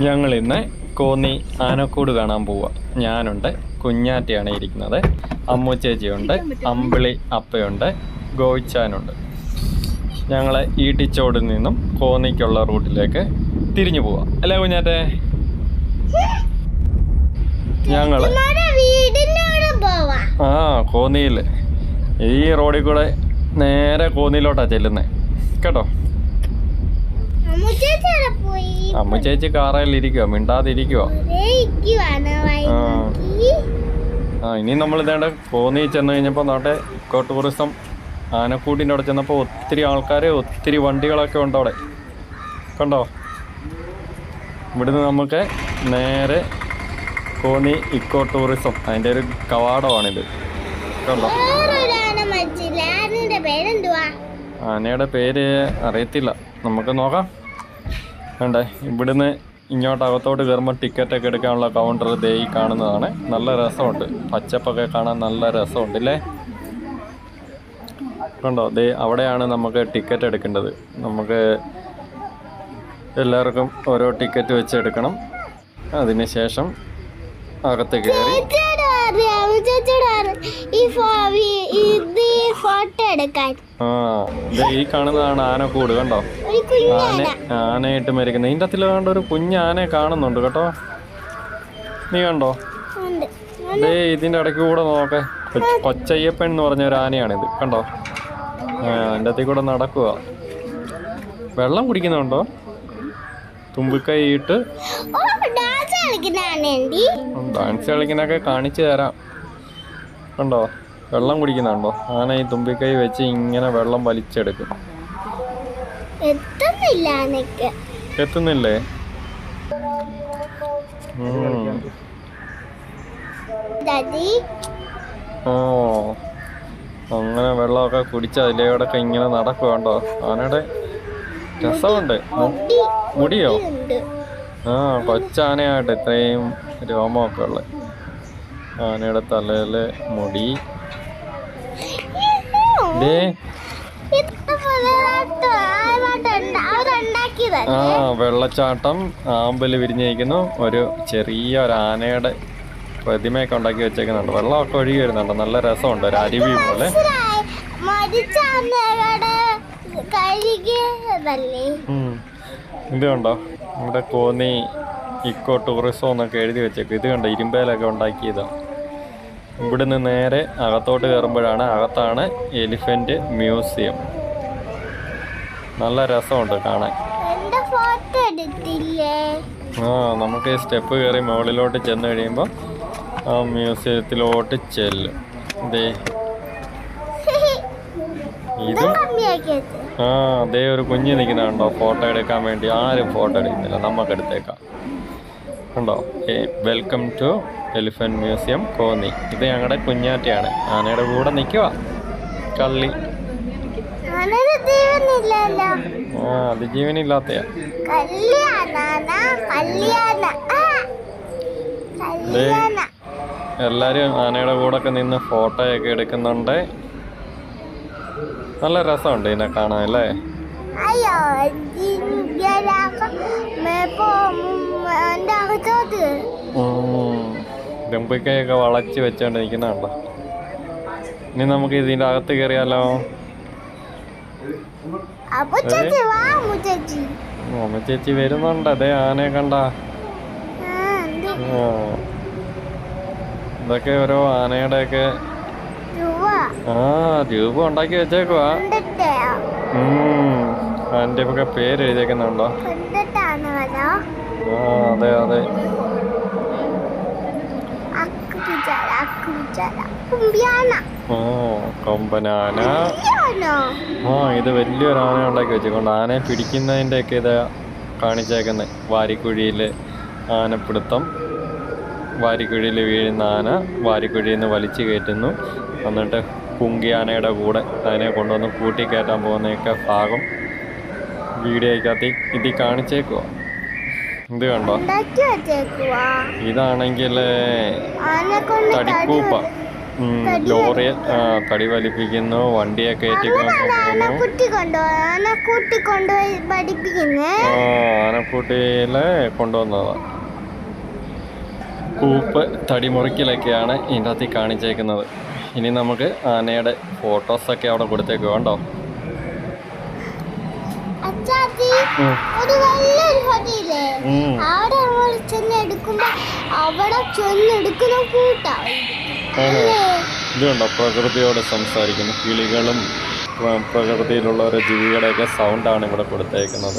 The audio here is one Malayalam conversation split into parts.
ഞങ്ങൾ ഇന്ന് കോന്നി ആനക്കൂട് കാണാൻ പോവുക ഞാനുണ്ട് കുഞ്ഞാറ്റയാണ് ഇരിക്കുന്നത് അമ്മു ചേച്ചിയുണ്ട് അമ്പിളി അപ്പയുണ്ട് ഗോയിച്ചാനുണ്ട് ഞങ്ങൾ ഈട്ടിച്ചോടിൽ നിന്നും കോന്നിക്കുള്ള റൂട്ടിലേക്ക് തിരിഞ്ഞു പോവാം. അല്ലേ കുഞ്ഞാറ്റെ? ഞങ്ങൾ ആ കോന്നിയിൽ ഈ റോഡിൽ കൂടെ നേരെ കോന്നിയിലോട്ടാണ് ചെല്ലുന്നത് കേട്ടോ? അമ്മ ചേച്ചി ഇരിക്കുവാണ് വൈകി ആ. ഇനി നമ്മൾ ഇതേണ്ട കോന്നി ചെന്ന് കഴിഞ്ഞപ്പോൾ നാട്ടെ ഇക്കോ ടൂറിസം ആനക്കൂട്ടിന്റെ അവിടെ ചെന്നപ്പോൾ ഒത്തിരി ആൾക്കാർ ഒത്തിരി വണ്ടികളൊക്കെ ഉണ്ട് അവിടെ. കണ്ടോ? ഇവിടുന്ന് നമുക്ക് നേരെ കോണി ഇക്കോ ടൂറിസം. അതിന്റെ ഒരു കവാടമാണിത്. കണ്ടോ? ആനയുടെ പേര് അറിയത്തില്ല. നമുക്ക് നോക്കാം. വേണ്ടേ ഇവിടുന്ന് ഇങ്ങോട്ട് അകത്തോട്ട് കയറുമ്പോൾ ടിക്കറ്റൊക്കെ എടുക്കാനുള്ള കൗണ്ടർ ദേ ഈ കാണുന്നതാണ്. നല്ല രസമുണ്ട്. പച്ചപ്പൊക്കെ കാണാൻ നല്ല രസമുണ്ട് ഇല്ലേ കണ്ടോ ദേ അവിടെയാണ് നമുക്ക് ടിക്കറ്റ് എടുക്കേണ്ടത്. നമുക്ക് എല്ലാവർക്കും ഓരോ ടിക്കറ്റ് വെച്ച് എടുക്കണം. അതിനുശേഷം അകത്ത് കയറി. ആ ഈ കാണുന്നതാണ് ആനക്കൂട് കണ്ടോ? ആന ആനയായിട്ട് മരിക്കുന്നത്. ഇതിന്റെ അത്തിൽ കണ്ട ഒരു കുഞ്ഞ് ആനയെ കാണുന്നുണ്ട് കേട്ടോ? നീ കണ്ടോ? ദേ ഇതിന്റെ ഇടയ്ക്ക് കൂടെ നോക്കേ. കൊച്ച്- കൊച്ചയ്യപ്പൻ എന്ന് പറഞ്ഞ ഒരു ആനയാണിത് കണ്ടോ? ആ അതിന്റെ അകത്തിൽ കൂടെ നടക്കുക വെള്ളം കുടിക്കുന്നുണ്ടോ തുമ്പിക്കൈയിട്ട് ഡാൻസ് കളിക്കുന്ന ഡാൻസ് കളിക്കുന്നൊക്കെ കാണിച്ചു തരാം. കണ്ടോ? വെള്ളം കുടിക്കുന്നുണ്ടോ? ആന ഈ തുമ്പിക്കൈ വെച്ച് ഇങ്ങനെ വെള്ളം വലിച്ചെടുക്കും. എത്തുന്നില്ല. ഓ. അങ്ങനെ വെള്ളമൊക്കെ കുടിച്ച് അതിലേടൊക്കെ ഇങ്ങനെ നടക്കുകണ്ടോ ആനയുടെ രസമുണ്ട്. മുടിയോ? ആ കൊച്ചാനയായിട്ട് ഇത്രയും രോമമൊക്കെ ഉള്ളത് ആനയുടെ തലയിൽ മുടി. ആ വെള്ളച്ചാട്ടം ആമ്പൽ വിരിഞ്ഞിരിക്കുന്നു. ഒരു ചെറിയ ഒരു ആനയുടെ പ്രതിമയൊക്കെ ഉണ്ടാക്കി വെച്ചേക്കുന്നുണ്ട്. വെള്ളമൊക്കെ ഒഴുകി വരുന്നുണ്ട്. നല്ല രസമുണ്ട്. ഒരു അരുവി പോലെ. ഇതുണ്ടോ. ഇത് കണ്ടോ? ഇവിടെ കോന്നി ഇക്കോ ടൂറിസം എന്നൊക്കെ എഴുതി വെച്ചേക്കും. ഇത് കണ്ടോ? ഇരുമ്പേലൊക്കെ ഉണ്ടാക്കിയതാ. ഇവിടുന്ന് നേരെ അകത്തോട്ട് കയറുമ്പോഴാണ് അകത്താണ് എലിഫന്റ് മ്യൂസിയം നല്ല രസമുണ്ട് കാണാൻ. ആ നമുക്ക് സ്റ്റെപ്പ് കയറി മുകളിലോട്ട് ചെന്ന് കഴിയുമ്പോൾ ആ മ്യൂസിയത്തിലോട്ട് ചെല്ലും ദേ. ഇതും? ആ അതേ ഒരു കുഞ്ഞ് നിൽക്കുന്നുണ്ടോ ഫോട്ടോ എടുക്കാൻ വേണ്ടി ആരും ഫോട്ടോ എടുക്കുന്നില്ല. നമുക്ക് എടുത്തേക്കാം. ഉണ്ടോ ഏ welcome to elephant museum Konni. ഇത് ഞങ്ങളുടെ കുഞ്ഞാറ്റയാണ്. ആനയുടെ കൂടെ നിൽക്കുക കള്ളി. ആ അതിജീവനില്ലാത്തയാ. കല്യാണ. എല്ലാവരും ആനയുടെ കൂടെ ഒക്കെ നിന്ന് ഫോട്ടോയൊക്കെ എടുക്കുന്നുണ്ട്. നല്ല രസമുണ്ട് ഇതിനെ കാണാൻ അല്ലേ? ദമ്പുക്കയൊക്കെ വളച്ച് വെച്ചോണ്ട് നിൽക്കുന്നുണ്ടോ ഇനി നമുക്ക് ഇതിന്റെ അകത്ത് കയറിയാലോ ചേച്ചി വരുന്നുണ്ട്. അതേ ആനയെ കണ്ട. ആ. ഇതൊക്കെ ഓരോ ആനയുടെ ഒക്കെ ആ രൂപ ഉണ്ടാക്കി വെച്ചേക്കുവാ. അതിന്റെ ഒക്കെ പേര് എഴുതിയേക്കുന്നുണ്ടോ ആ അതെ അതെ. ഓ കൊമ്പനാന. ആ ഇത് വലിയൊരു ആന ഉണ്ടാക്കി വെച്ചേക്കൊണ്ട് ആനയെ പിടിക്കുന്നതിന്റെ ഒക്കെ ഇത് കാണിച്ചേക്കുന്നത് വാരിക്കുഴിയിൽ ആനപ്പിടുത്തം. വാരിക്കുഴിയിൽ വീഴുന്ന ആന വാരിക്കുഴിയിൽ നിന്ന് വലിച്ചു കയറ്റുന്നു. എന്നിട്ട് കുങ്കിയാനയുടെ കൂടെ അതിനെ കൊണ്ടുവന്ന് കൂട്ടിക്കയറ്റാൻ പോകുന്നതൊക്കെ ഭാഗം വീഡിയോയ്ക്കകത്ത് ഇതിൽ കാണിച്ചേക്കുക ഇത് കണ്ടോ? ഇതാണെങ്കിൽ തടിക്കൂപ്പ. ലോറി തടി വലിപ്പിക്കുന്നു വണ്ടിയെ പഠിപ്പിക്കുന്നേ? ആനക്കൂട്ടിയിലെ കൊണ്ടുവന്നതാ. കൂപ്പ് തടിമുറിക്കലൊക്കെയാണ് ഇതിന്റെ അകത്ത് കാണിച്ചേക്കുന്നത്. ഇനി നമുക്ക് ആനയുടെ ഫോട്ടോസൊക്കെ അവിടെ കൊടുത്തേക്ക് വേണ്ടോ? ഇതുണ്ടോ പ്രകൃതിയോട് സംസാരിക്കുന്നു. കിളികളും പ്ര- പ്രകൃതിയിലുള്ള ഓരോ ജീവികളുടെയൊക്കെ സൗണ്ടാണ് ഇവിടെ കൊടുത്തേക്കുന്നത്.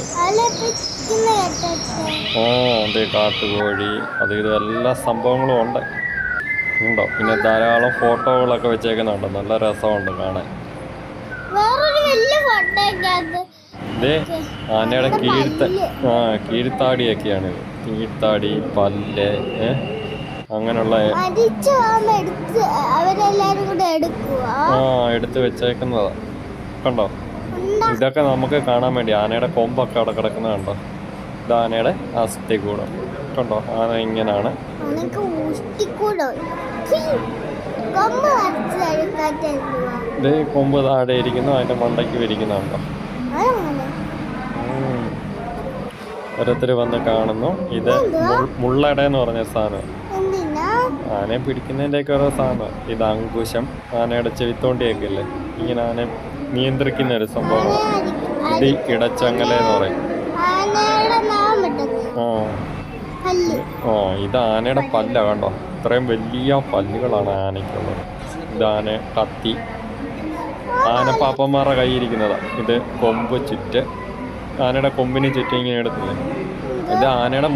ഓ അതെ കാട്ടുകോഴി അത് ഇത് എല്ലാ സംഭവങ്ങളും ഉണ്ട്. ഉണ്ടോ? പിന്നെ ധാരാളം ഫോട്ടോകളൊക്കെ വെച്ചേക്കുന്നുണ്ട്. നല്ല രസമുണ്ട് കാണാൻ. ഇതേ ആനയുടെ കീഴ്ത്ത ആ കീഴ്ത്താടിയൊക്കെയാണ് ഇത്. കീഴ്ത്താടി പല്ല് അങ്ങനെയുള്ള ആ എടുത്ത് വെച്ചേക്കുന്നതാ. കണ്ടോ? ഇതൊക്കെ നമുക്ക് കാണാൻ വേണ്ടി ആനയുടെ കൊമ്പൊക്കെ അവിടെ കിടക്കുന്നത് കണ്ടോ? ഇത് ആനയുടെ അസ്ഥികൂടം കണ്ടോ? ആന ഇങ്ങനാണ്. ഇതേ കൊമ്പ് താഴെ ഇരിക്കുന്നു അതിന്റെ മണ്ടയ്ക്ക് വിരിക്കുന്നുണ്ടോ. ഓരോരുത്തർ വന്ന് കാണുന്നു. ഇത് മുള്ളട എന്ന് പറഞ്ഞ സാധനം. ആനയെ പിടിക്കുന്നതിന്റെയൊക്കെ ഓരോ സാധനം. ഇത് അങ്കുശം ആനയുടെ ചെവിത്തോണ്ടിയൊക്കെ ഇല്ലേ? ഇങ്ങനെ ആനയെ നിയന്ത്രിക്കുന്ന ഒരു സംഭവമാണ് ഇത് ഇടച്ചങ്ങല എന്ന് പറയും. ഓ ഓ ഇത് ആനയുടെ പല്ല. കണ്ടോ? ഇത്രയും വലിയ പല്ലുകളാണ് ആനയ്ക്കുള്ളത്. ഇത് ആന കത്തി. ആനപ്പാപ്പന്മാരുടെ കയ്യിരിക്കുന്നതാ. ഇത് കൊമ്പ് ചുറ്റ്. ആനയുടെ കൊമ്പിന് ചുറ്റും ഇങ്ങനെ എടുത്തില്ലേ? ഇത് ആനയുടെ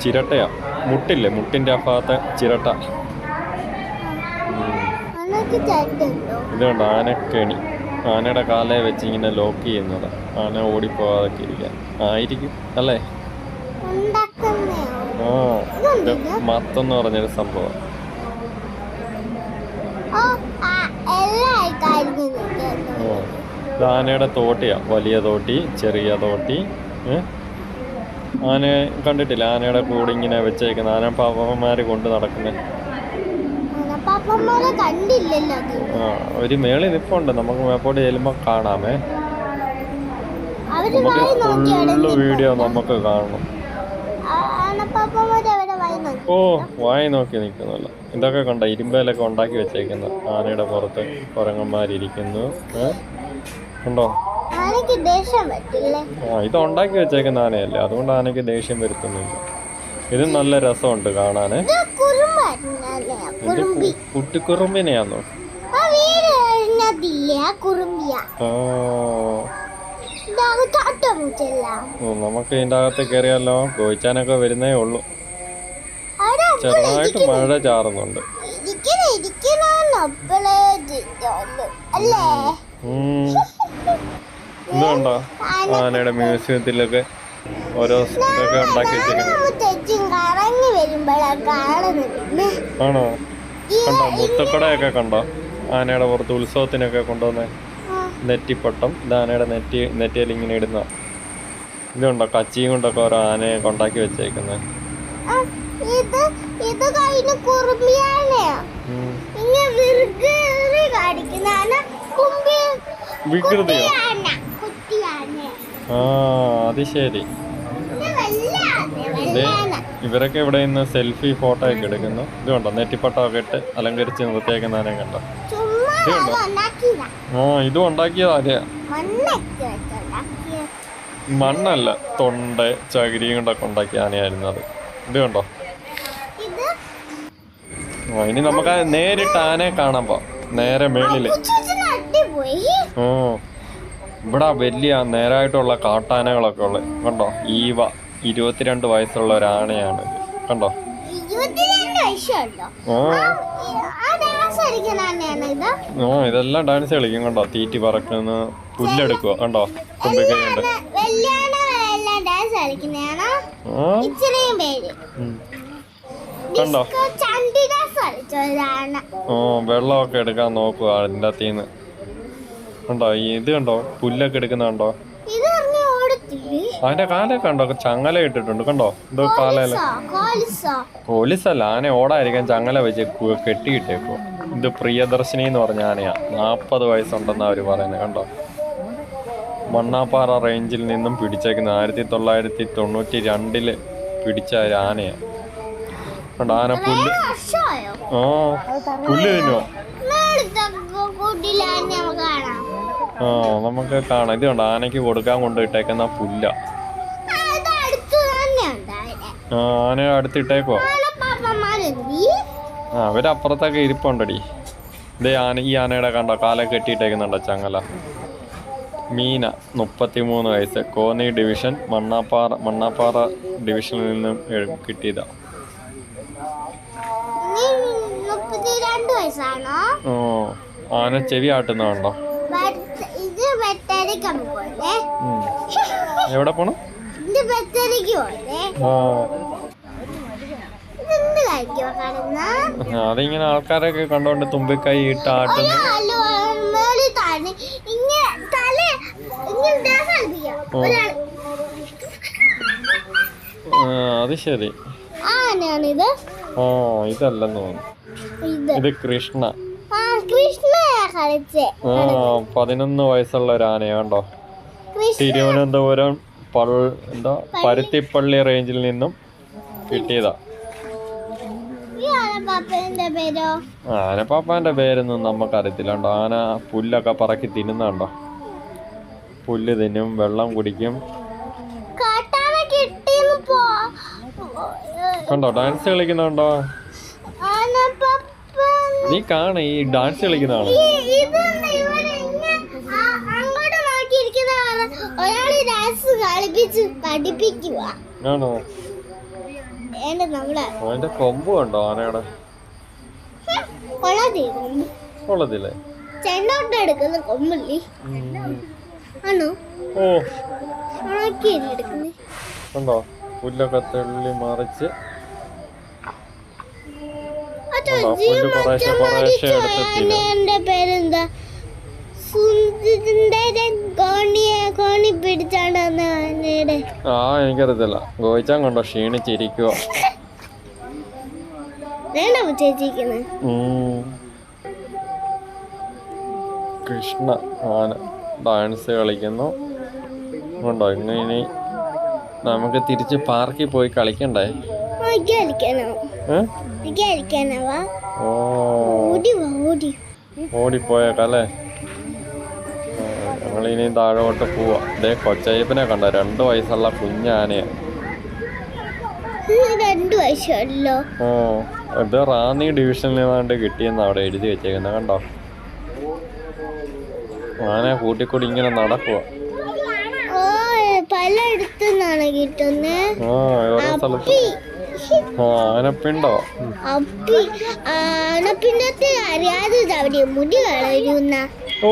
ചിരട്ടയാ. മുട്ടില്ലേ? മുട്ടിന്റെ ആ. ഭാഗത്തെ ചിരട്ട ഇത് കണ്ടോ? ആനക്കെണി. ആനയുടെ കാലെ വെച്ച് ഇങ്ങനെ ലോക്ക് ചെയ്യുന്നത്. ആന ഓടിപ്പോവാതൊക്കെ ഇരിക്കാൻ. ആയിരിക്കും അല്ലേ? ആ മത്തെന്ന് പറഞ്ഞൊരു സംഭവം. ആനയുടെ തോട്ടിയാ. വലിയ തോട്ടി ചെറിയ തോട്ടി? ആന കണ്ടിട്ടില്ല? ആനയുടെ കൂടെ ഇങ്ങനെ വെച്ചേക്കുന്ന ആന പാപ്പന്മാര് കൊണ്ട് നടക്കുന്നത് ആ ഒരു മേളി നിപ്പുണ്ട് നമുക്ക് മേപ്പോട്ട് ചെല്ലുമ്പോ കാണാമേ. ഫുള്ള് വീഡിയോ നമുക്ക് കാണണം. ഓ വായി നോക്കി നിൽക്കുന്നല്ല ഇതൊക്കെ കണ്ട? ഇരുമ്പേലൊക്കെ ഉണ്ടാക്കി വെച്ചേക്കുന്ന ആനയുടെ പുറത്ത് കുരങ്ങന്മാരിയ്ക്കുന്നു ഉണ്ടോ ആ ഇത് ഉണ്ടാക്കി വെച്ചേക്കുന്ന ആനയല്ലേ. അതുകൊണ്ട് ആനയ്ക്ക് ദേഷ്യം വരുത്തുന്നില്ല. ഇത് നല്ല രസമുണ്ട് കാണാന്. ഇത് കുറുമ്പായിരുന്നല്ലേ ഇത് കുറുമ്പി. കു- ആ വീട് കഴിഞ്ഞതില്ലേ ആ കുറുമ്പിയ. ആ. ഇതാകെ കാട്ടുമുച്ചല്ല ഓ, നമുക്ക് ഇതിന്റെ അകത്ത് കയറിയാലോ കോയിച്ചാനൊക്കെ വരുന്നേ ഉള്ളു. ചെറുതായിട്ട് മഴ ചാറുന്നുണ്ട്. ഇതുണ്ടോ? ആനയുടെ മ്യൂസിയത്തിലൊക്കെ ഓരോ ഇതൊക്കെ ഉണ്ടാക്കി കാണുന്നത്. ആണോ? കണ്ടോ? മുത്തക്കടയൊക്കെ കണ്ടോ? ആനയുടെ പുറത്ത് ഉത്സവത്തിനൊക്കെ കൊണ്ടുവന്നേ നെറ്റിപ്പട്ടം. ഇത് ആനയുടെ നെറ്റി നെറ്റിയിൽ ഇങ്ങനെ ഇടുന്ന ഇതുണ്ടോ? കച്ചിയും കൊണ്ടൊക്കെ ഓരോ ആനയെ കൊണ്ടാക്കി വെച്ചേക്കുന്നത് വികൃതിയോ? ആ അത് ശരി. ഇത് ഇത് ഇവരൊക്കെ ഇവിടെ നിന്ന് സെൽഫി ഫോട്ടോ ഒക്കെ എടുക്കുന്നു. ഇത് കണ്ടോ? നെറ്റിപ്പട്ടമൊക്കെ ഇട്ട് അലങ്കരിച്ച് നിർത്തിയേക്കുന്നതിനെ കണ്ടോ? ഉണ്ടാക്കിയതാ. ആ ഇതും ഉണ്ടാക്കിയത് ആനയാ മണ്ണല്ല തൊണ്ട ചകിരിയും കൊണ്ടൊക്കെ ഉണ്ടാക്കിയ ആനയായിരുന്നു അത്. ഇത് കണ്ടോ? ഇത് ആ, ഇനി നമുക്ക് നേരിട്ട് ആനയെ കാണാൻ പോ നേരെ മേളിൽ. ഓ ഇവിടെ വലിയ നേരായിട്ടുള്ള കാട്ടാനകളൊക്കെ ഉള്ളത് കണ്ടോ? ഈവ. ഇരുപത്തിരണ്ട് വയസ്സുള്ള ഒരാണയാണ് കണ്ടോ? ആ. ഇതെല്ലാം ഡാൻസ് കളിക്കും കണ്ടോ? തീറ്റി പറക്കുന്ന പുല്ലെടുക്കുക കണ്ടോ? പേര്. കണ്ടോ? ഓ വെള്ളമൊക്കെ എടുക്കാൻ നോക്കുക അതിന്റെ അകത്തുനിന്ന് കണ്ടോ ഇത് കണ്ടോ? പുല്ലൊക്കെ എടുക്കുന്ന കണ്ടോ? അതിന്റെ കാലൊക്കെ കണ്ടോ? ചങ്ങല ഇട്ടിട്ടുണ്ട്. കണ്ടോ? എന്തോ കാലയിൽ കൊലിസല്ല. പോലീസല്ല ആന ഓടായിരിക്കാൻ ചങ്ങല വെച്ച് കെട്ടിയിട്ടേക്കോ ഇത് പ്രിയദർശിനി എന്ന് പറഞ്ഞ ആനയാ. നാൽപ്പത് വയസ്സുണ്ടെന്നാ അവർ പറയുന്നത് കണ്ടോ? മണ്ണാപ്പാറ റേഞ്ചിൽ നിന്നും പിടിച്ചേക്കുന്ന ആയിരത്തി തൊള്ളായിരത്തി തൊണ്ണൂറ്റി രണ്ടിൽ പിടിച്ച ഒരു ആനയാ. കണ്ടോ? ആന പുല്ല് ഓ പുല്ല് തിന്നുവാ. ആ നമുക്ക് കാണാം. ഇത് കണ്ടോ? ആനയ്ക്ക് കൊടുക്കാൻ കൊണ്ടിട്ടേക്കുന്ന പുല്ല. ആ, ആന അടുത്തിട്ടേക്കോ? ആ അവരപ്പുറത്തൊക്കെ ഇരിപ്പുണ്ടടി. ഇതേ ആന ഈ ആനയുടെ കണ്ടോ? കാല കെട്ടിയിട്ടേക്കുന്നുണ്ടോ ചങ്ങല? മീന മുപ്പത്തിമൂന്ന് വയസ്സ്. കോന്നി ഡിവിഷൻ മണ്ണാപ്പാറ മണ്ണാപ്പാറ ഡിവിഷനിൽ നിന്നും കിട്ടിയതാ. ഓ ആന ചെവി ആട്ടുന്നുണ്ടോ ബട്ട് ഇത് ബെറ്ററിക്ക് പോലെ ഉം. എവിടെ പോണം? അതിങ്ങനെ ആൾക്കാരൊക്കെ കണ്ടോണ്ട് തുമ്പിക്കൈ ഇട്ട് ആട്ടുന്നു. ഒരാൾ മേളി താഴെ. ഇങ്ങനെ തല ഇങ്ങനെ ഡാൻസ് കളിപ്പിക്കാം. ഓ. ആ, അത് ശരി. ഓ ഇതല്ലെന്ന് തോന്നുന്നു. ഇത് കൃഷ്ണ. ആ പതിനൊന്ന് വയസ്സുള്ള ഒരു ആനയാ കണ്ടോ? തിരുവനന്തപുരം എന്താ പരുത്തിപ്പള്ളി റേഞ്ചിൽ നിന്നും കിട്ടിയതാ. ആനപ്പാപ്പാന്റെ പേരൊന്നും നമുക്കറിയത്തില്ല കണ്ടോ? ആന പുല്ലൊക്കെ പറക്കി തിന്നുന്നുണ്ടോ പുല്ല് തിന്നും വെള്ളം കുടിക്കും. കണ്ടോ? ഡാൻസ് കളിക്കുന്നുണ്ടോ നീ കാണ ഈ ഡാൻസ് കളിക്കുന്ന ആൾ ആണോ? കൊമ്പ് കണ്ടോ ആനയുടെ? കൊമ്പില്ലേ? ഓ. പുല്ലൊക്കെ തള്ളി മറിച്ച് എന്റെ പേരെന്താ? കോണി വന്ന ആനയുടെ ആ എനിക്കറിയത്തില്ല. ഗോയിച്ചാൻ കണ്ടോ? ക്ഷീണിച്ചിരിക്കുവോ. കൃഷ്ണ ആന ഡാൻസ് കളിക്കുന്നു. ഉണ്ടോ? ഇന്ന് ഇനി നമുക്ക് തിരിച്ച് പാർക്കിൽ പോയി കളിക്കണ്ടേ? കളിക്കണോ കളിക്കാനോ ഓടിപ്പോയേക്കല്ലേ? ഞങ്ങൾ ഇനി താഴോട്ട് പോവാ. ദേ കൊച്ചയ്യപ്പനെ കണ്ട. രണ്ടു വയസ്സുള്ള കുഞ്ഞാനയെ ഇത് രണ്ടു വയസ്സല്ലോ ഓ. ഇത് റാന്നി ഡിവിഷനിൽ നിന്നാണ്ട് കിട്ടിയെന്ന് അവിടെ എഴുതി വെച്ചേക്കുന്നത് കണ്ടോ? ആന കൂട്ടിക്കൂടി ഇങ്ങനെ നടക്കുക ഓ പലയിടത്തുനിന്നാണ് കിട്ടുന്നത് ആ ഓരോ സ്ഥലത്ത്. ആനപ്പിണ്ടോ അപ്പി ആനപ്പിന്നത്തെ അറിയാതെ അവിടെ മുടി വളരുന്ന ഓ.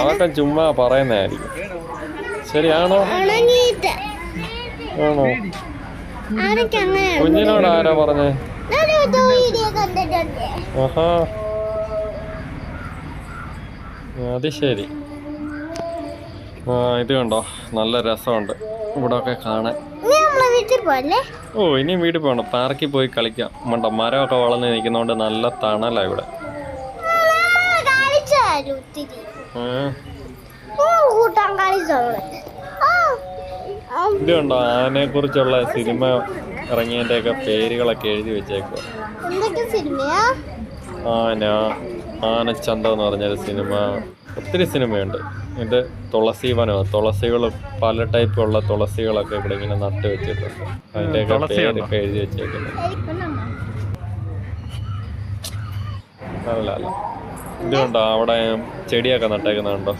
അതൊക്കെ ചുമ്മാ പറയുന്നതായിരിക്കും. ശരിയാണോ? ആണോ? കുഞ്ഞിനോട് ആരാ പറഞ്ഞേ? ആഹാ. അത് ശരി. ആ ഇത് കണ്ടോ? നല്ല രസമുണ്ട്. ഇവിടെ ഒക്കെ കാണാൻ. വീട്ടിൽ പോലെ ഓ ഇനി വീട്ടിൽ പോകണം പാർക്കിൽ പോയി കളിക്കാം. മണ്ട മരമൊക്കെ വളർന്ന് നിൽക്കുന്നോണ്ട് നല്ല തണലാ ഇവിടെ. ഇതുണ്ടോ ആനയെ കുറിച്ചുള്ള സിനിമ ഇറങ്ങിയതിന്റെ ഒക്കെ പേരുകളൊക്കെ എഴുതി വെച്ചേക്കുക ആന ആനച്ചന്തം എന്ന് പറഞ്ഞൊരു സിനിമ ഒത്തിരി സിനിമയുണ്ട്. ഇത് തുളസി വനോ തുളസികൾ പല ടൈപ്പുള്ള തുളസികളൊക്കെ ഇവിടെ ഇങ്ങനെ നട്ട് വെച്ചിട്ടുണ്ട്. അതിന്റെയൊക്കെ പേരൊക്കെ എഴുതി വെച്ചേക്കുന്നത് അല്ല അല്ല. ഇതുണ്ടോ അവിടെ ചെടിയൊക്കെ നട്ടേക്കുന്നുണ്ടോ?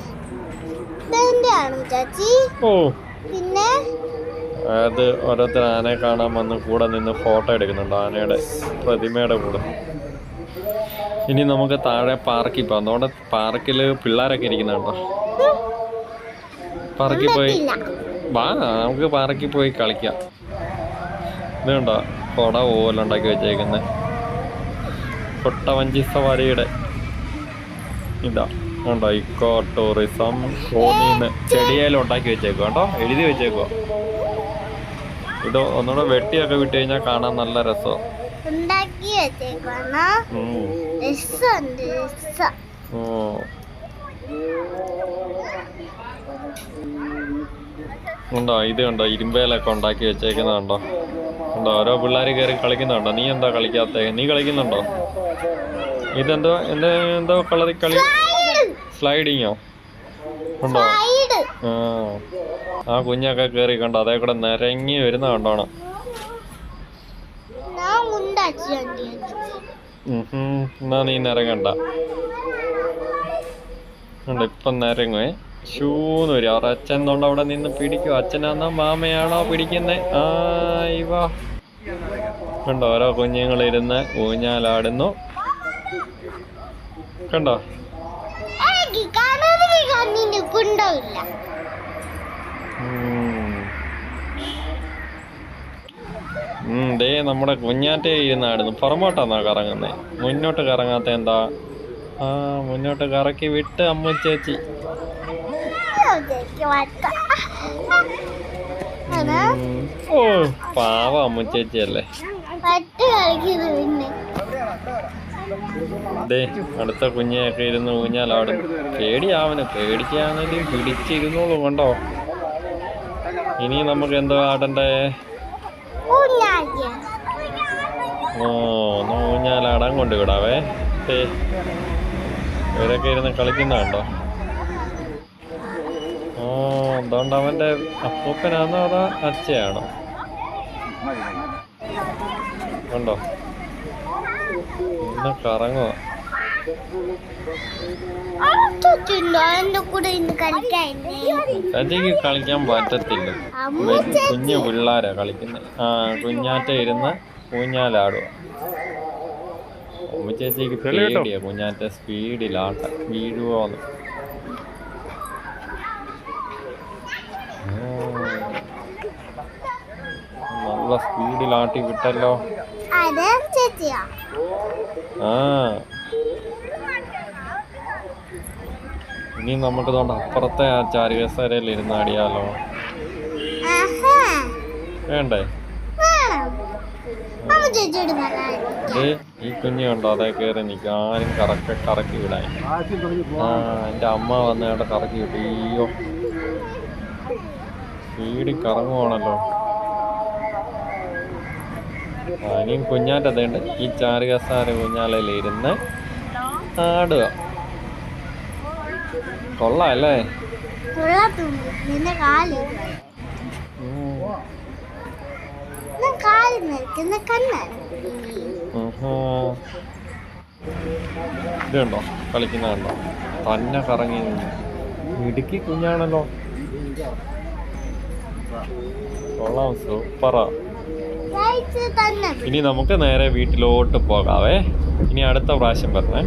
ഓ. പിന്നെ? അത് ഓരോരുത്തർ ആനയെ കാണാൻ വന്ന് കൂടെ നിന്ന് ഫോട്ടോ എടുക്കുന്നുണ്ട്. ആനയുടെ പ്രതിമയുടെ കൂടെ. ഇനി നമുക്ക് താഴെ പാർക്കിൽ പോകാം നമ്മുടെ പാർക്കിൽ പിള്ളേരൊക്കെ ഇരിക്കുന്നുണ്ടോ പാർക്കിൽ പോയി വാ നമുക്ക് പാർക്കിൽ പോയി കളിക്കാം. ഇത് കണ്ടോ? കൊട പോലെ ഉണ്ടാക്കി വെച്ചേക്കുന്നത് കൊട്ടവഞ്ചി സവാരിയുടെ ഇതാ ഉണ്ടോ ഇക്കോ ടൂറിസം കോന്നിന്ന് ചെടിയേലും ഉണ്ടാക്കി വെച്ചേക്കുക കേട്ടോ എഴുതി വെച്ചേക്കുക ഇതോ ഒന്നുകൂടെ വെട്ടിയൊക്കെ വിട്ട് കഴിഞ്ഞാൽ കാണാൻ നല്ല രസം ഉണ്ടാക്കി വെച്ചേക്കാണ് രസമുണ്ട് രസം. ഉണ്ടോ? ഇത് കണ്ടോ? ഇരുമ്പേലൊക്കെ ഉണ്ടാക്കി വെച്ചേക്കുന്നുണ്ടോ ഉണ്ടോ? ഓരോ പിള്ളേർ കയറി കളിക്കുന്നുണ്ടോ? നീ എന്താ കളിക്കാത്ത? നീ കളിക്കുന്നുണ്ടോ? ഇതെന്തോ എന്താ എന്തോ കളറി കളി? സ്ലൈഡിങ്ങോ ഉണ്ടോ? ആ കുഞ്ഞൊക്കെ കയറി കണ്ടോ? അതേ കൂടെ നിരങ്ങി വരുന്ന കണ്ടോണം ഞാൻ ഉണ്ടാക്കി വണ്ടി ഉം ഹും. എന്നാ നീ നിരങ്ങണ്ട ഉണ്ട് ഇപ്പം നിരങ്ങുവേ. ഷൂന്ന് വരും. അവർ അച്ഛൻ കൊണ്ട് അവിടെ നിന്ന് പിടിക്കും. അച്ഛനാന്നോ? മാമയാണോ പിടിക്കുന്നേ? ആ ഇവാ കണ്ടോ? ഓരോ കുഞ്ഞുങ്ങളിരുന്ന് ഊഞ്ഞാലാടുന്നു. കണ്ടോ? എനിക്ക് ദേ നമ്മുടെ കുഞ്ഞാറ്റ ഇരുന്നായിരുന്നു. പുറമോട്ടാന്നാ കറങ്ങുന്നേ? മുന്നോട്ട് കറങ്ങാത്ത എന്താ? ആ മുന്നോട്ട് കറക്കി വിട്ട് അമ്മ ചേച്ചി. ഓ പാവ അമ്മ ചേച്ചി അല്ലേ ദേ അടുത്ത കുഞ്ഞയൊക്കെ ഇരുന്ന് ഊഞ്ഞാലാടും പേടിയാവന് പേടിക്കാണെങ്കിലും പിടിച്ചിരുന്നോളൂ കണ്ടോ. ഇനി നമുക്ക് എന്തോ ആടണ്ടേ. ഓ ഒന്ന് ഊഞ്ഞാലാടാൻ കൊണ്ടുവിടാവേ. ഇവരൊക്കെ ഇരുന്ന് കളിക്കുന്നുണ്ടോ ഓ അതുകൊണ്ട് അവന്റെ അപ്പൂപ്പനാണോ അതോ അച്ഛയാണോ? കണ്ടോ? ഇന്ന് കറങ്ങുക ചേച്ചിക്ക് കളിക്കാൻ പറ്റത്തില്ല. കുഞ്ഞു പിള്ളാരാ കളിക്കുന്നത് ആ കുഞ്ഞാറ്റ ഇരുന്ന് ഊഞ്ഞാലാടുക അമ്മ ചേച്ചിക്ക് പേടിയാ കുഞ്ഞാറ്റ സ്പീഡിലാട്ട വീഴുവോന്ന്. നല്ല സ്പീഡിലാട്ടി വിട്ടല്ലോ. അതെ ചേച്ചിയാ? ആ. ഇനി നമുക്ക് തോണ്ട അപ്പുറത്തെ ആ ചാരുകസേരയിൽ ഇരുന്നാടിയാലോ ആഹാ. വേണ്ടേ? ഈ കുഞ്ഞു കണ്ടോ? അതേ കയറി നിൽക്കും ആരും കറക്റ്റ് കറക്കി വിടാൻ. ആ എന്റെ അമ്മ വന്ന അവിടെ കറക്കി വിട്ടു. അയ്യോ. വീടി കറങ്ങുവാണല്ലോ. ആ ഇനിയും കുഞ്ഞാറ്റതേണ്ട് ഈ ചാരുകസാര കുഞ്ഞാലയിൽ ഇരുന്ന് ആടുക കൊള്ളാം അല്ലേ കൊള്ളത്തുണ്ട് നിന്റെ കാൽ ഉം. നിന്റെ കാൽ നിൽക്കുന്ന കണ്ണാണ് ആഹാ. ഇത് ഇതുണ്ടോ കളിക്കുന്ന കണ്ടോ? തന്നെ കറങ്ങി. ഇടുക്കി കുഞ്ഞാണല്ലോ. കൊള്ളാം സൂപ്പറാ. ഇനി നമുക്ക് നേരെ വീട്ടിലോട്ട് പോകാവേ. ഇനി അടുത്ത പ്രാവശ്യം വരണേ.